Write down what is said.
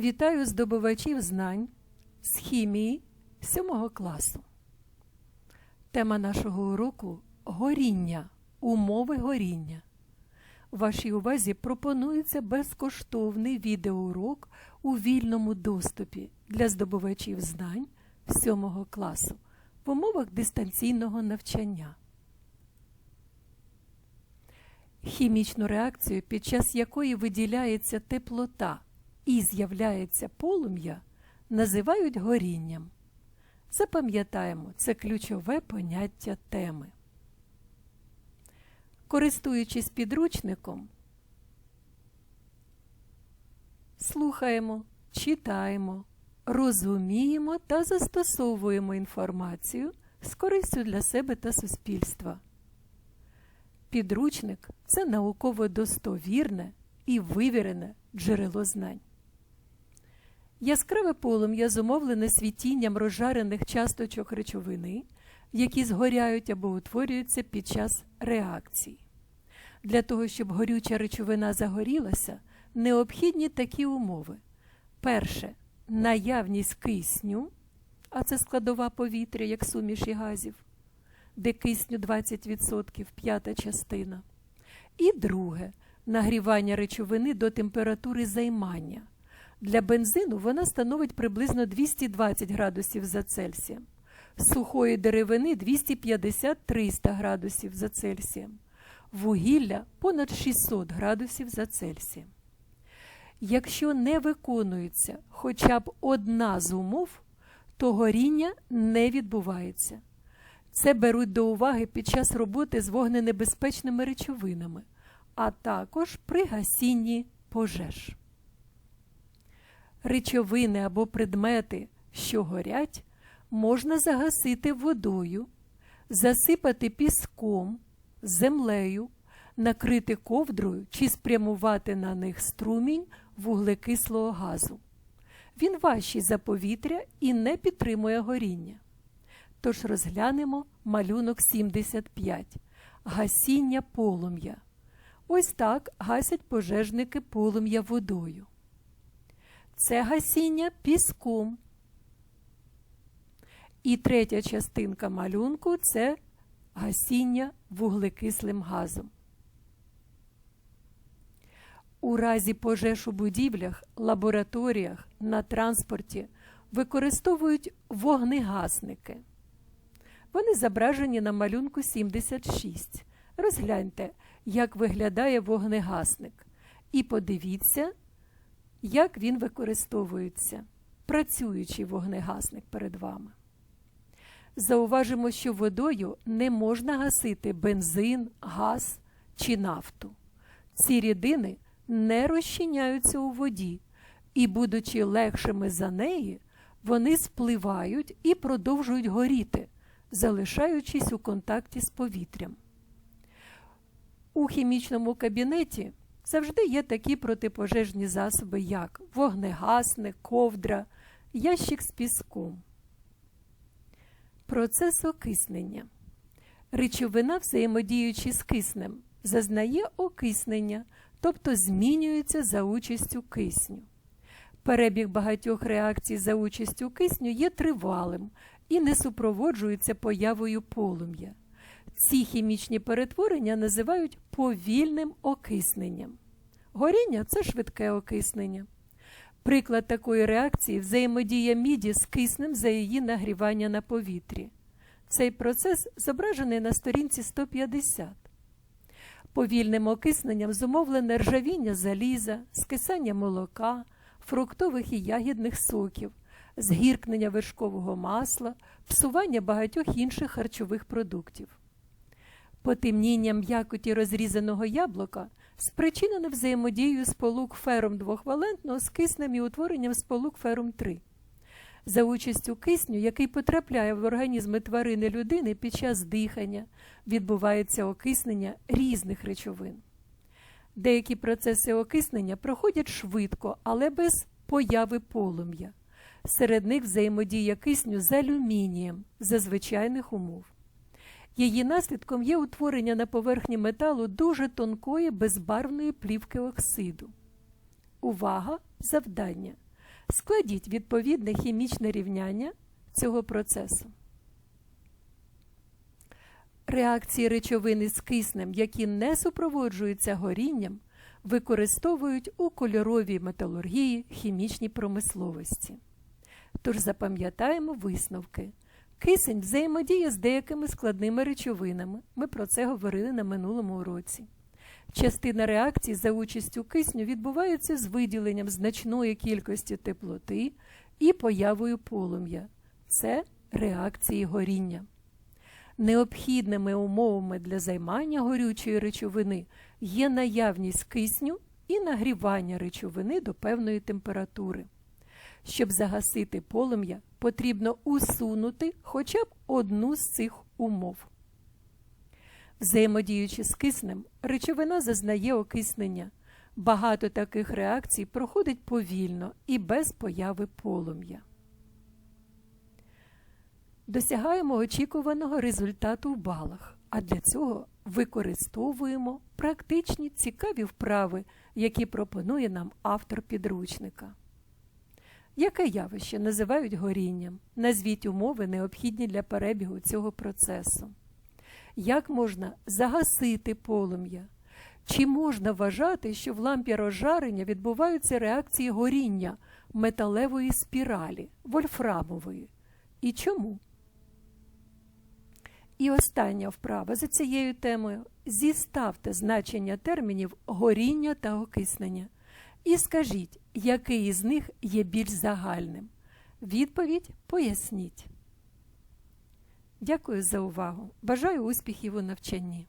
Вітаю здобувачів знань з хімії 7 класу. Тема нашого уроку горіння, умови горіння. Вашій увазі пропонується безкоштовний відеоурок у вільному доступі для здобувачів знань 7 класу в умовах дистанційного навчання. Хімічну реакцію, під час якої виділяється теплота і з'являється полум'я, називають горінням. Запам'ятаємо, це ключове поняття теми. Користуючись підручником, слухаємо, читаємо, розуміємо та застосовуємо інформацію з користю для себе та суспільства. Підручник це науково достовірне і вивірене джерело знань. Яскраве полум'я зумовлене світінням розжарених часточок речовини, які згоряють або утворюються під час реакції. Для того, щоб горюча речовина загорілася, необхідні такі умови. Перше наявність кисню, а це складова повітря, як суміші газів, де кисню 20% п'ята частина. І друге нагрівання речовини до температури займання. Для бензину вона становить приблизно 220 градусів за Цельсієм, сухої деревини 250-300 градусів за Цельсієм, вугілля понад 600 градусів за Цельсієм. Якщо не виконується хоча б одна з умов, то горіння не відбувається. Це беруть до уваги під час роботи з вогненебезпечними речовинами, а також при гасінні пожеж. Речовини або предмети, що горять, можна загасити водою, засипати піском, землею, накрити ковдрою чи спрямувати на них струмінь вуглекислого газу. Він важчий за повітря і не підтримує горіння. Тож розглянемо малюнок 75 гасіння полум'я. Ось так гасять пожежники полум'я водою. Це гасіння піском. І третя частинка малюнку це гасіння вуглекислим газом. У разі пожеж у будівлях, лабораторіях, на транспорті використовують вогнегасники. Вони зображені на малюнку 76. Розгляньте, як виглядає вогнегасник. І подивіться, як він використовується, працюючий вогнегасник перед вами. Зауважимо, що водою не можна гасити бензин, газ чи нафту. Ці рідини не розчиняються у воді, і, будучи легшими за неї, вони спливають і продовжують горіти, залишаючись у контакті з повітрям. У хімічному кабінеті завжди є такі протипожежні засоби, як вогнегасник, ковдра, ящик з піском. Процес окиснення. Речовина, взаємодіючи з киснем, зазнає окиснення, тобто змінюється за участю кисню. Перебіг багатьох реакцій за участю кисню є тривалим і не супроводжується появою полум'я. Ці хімічні перетворення називають повільним окисненням. Горіння це швидке окиснення. Приклад такої реакції взаємодія міді з киснем за її нагрівання на повітрі. Цей процес зображений на сторінці 150. Повільним окисненням зумовлене ржавіння заліза, скисання молока, фруктових і ягідних соків, згіркнення вершкового масла, псування багатьох інших харчових продуктів. Потемніння м'якоті розрізаного яблука спричинене взаємодією сполук ферум двохвалентного з киснем і утворенням сполук ферум 3. За участю кисню, який потрапляє в організми тварини людини під час дихання, відбувається окиснення різних речовин. Деякі процеси окиснення проходять швидко, але без появи полум'я. Серед них взаємодія кисню з алюмінієм за звичайних умов. Її наслідком є утворення на поверхні металу дуже тонкої безбарвної плівки оксиду. Увага! Завдання! Складіть відповідне хімічне рівняння цього процесу. Реакції речовини з киснем, які не супроводжуються горінням, використовують у кольоровій металургії хімічній промисловості. Тож запам'ятаємо висновки. Кисень взаємодіє з деякими складними речовинами. Ми про це говорили на минулому уроці. Частина реакцій за участю кисню відбувається з виділенням значної кількості теплоти і появою полум'я. Це реакції горіння. Необхідними умовами для займання горючої речовини є наявність кисню і нагрівання речовини до певної температури. Щоб загасити полум'я, потрібно усунути хоча б одну з цих умов. Взаємодіючи з киснем, речовина зазнає окиснення. Багато таких реакцій проходить повільно і без появи полум'я. Досягаємо очікуваного результату в балах, а для цього використовуємо практичні цікаві вправи, які пропонує нам автор підручника. Яке явище називають горінням? Назвіть умови, необхідні для перебігу цього процесу. Як можна загасити полум'я? Чи можна вважати, що в лампі розжарення відбуваються реакції горіння металевої спіралі, вольфрамової? І чому? І остання вправа за цією темою зіставте значення термінів горіння та окиснення. І скажіть, який із них є більш загальним. Відповідь поясніть. Дякую за увагу. Бажаю успіхів у навчанні.